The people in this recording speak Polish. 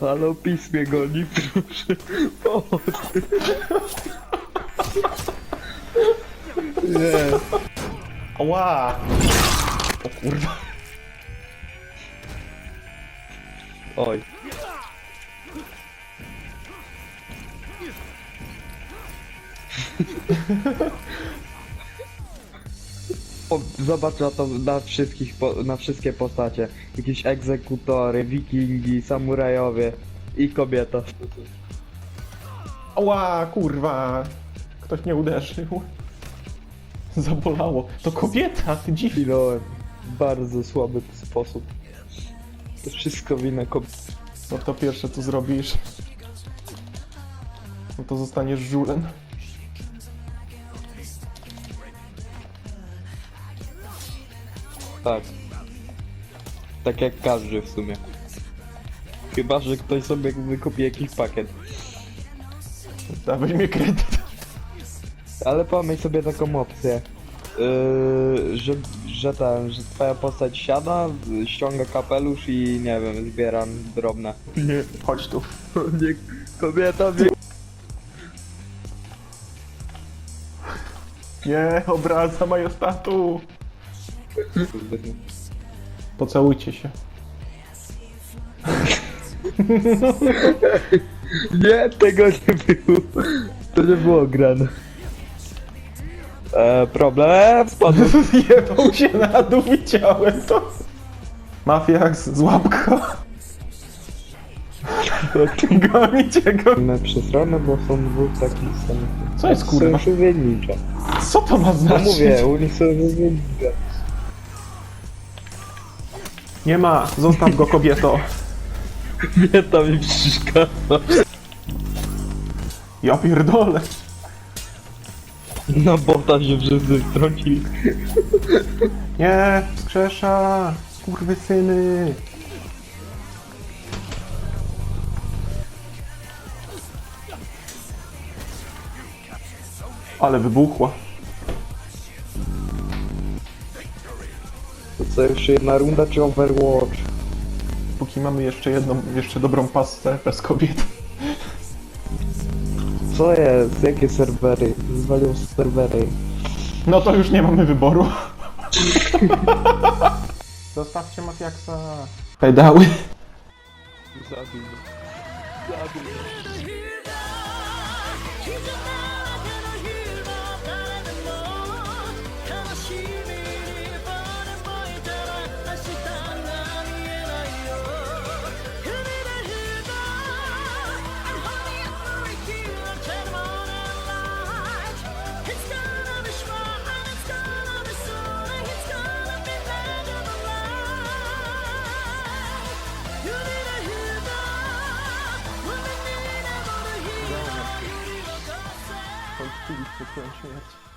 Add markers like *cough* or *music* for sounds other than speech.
Halo, pis mnie goni, proszę. Pomocy. Nie. Ła! O kurwa. Oj. O, Zobacz na to na wszystkich po, na wszystkie postacie. Jakieś egzekutory, wikingi, samurajowie i kobieta. Ła, kurwa. Ktoś mnie uderzył. *laughs* Zabolało. To kobieta, ty dziwi. Chwilałem w bardzo słaby sposób. To wszystko wina kobiety. No to pierwsze co zrobisz. No to zostaniesz żulem. Tak. Tak jak każdy w sumie. Chyba, że ktoś sobie wykupi jakiś pakiet. Dawaj mnie kredyt. Ale pomyśl sobie taką opcję. Yy, że, że ten, że twoja postać siada, ściąga kapelusz i nie wiem, zbieram drobne. Nie, chodź tu. *laughs* Nie, kobieta wie. Nie, obraza majestatu. Pocałujcie się. *laughs* Nie, tego nie było. To nie było grane. E, problem spadł. *laughs* Jebał się na dół, widziałem to. Mafiax, złap go. *laughs* Gonicie go. Inne przesrane, bo są dwóch takich samych. Co jest, kurwa? Sojuszowienicza. Co to ma No znaczyć? mówię, unisojuszowienicza. Nie ma, zostaw go kobieto. Kobieta mi przeszkadza. Ja pierdolę. Na bota się wszyscy wtrącili. Nie, skrzesza. Kurwy syny. Ale wybuchła. To co, jeszcze jedna runda czy Overwatch? Póki mamy jeszcze jedną, jeszcze dobrą pasę bez kobiet. Co jest? Jakie serwery? Zwalił serwery. No to już nie mamy wyboru. *laughs* Zostawcie mafiaksa. Pedały. Zabij. Zabij. Minecraft.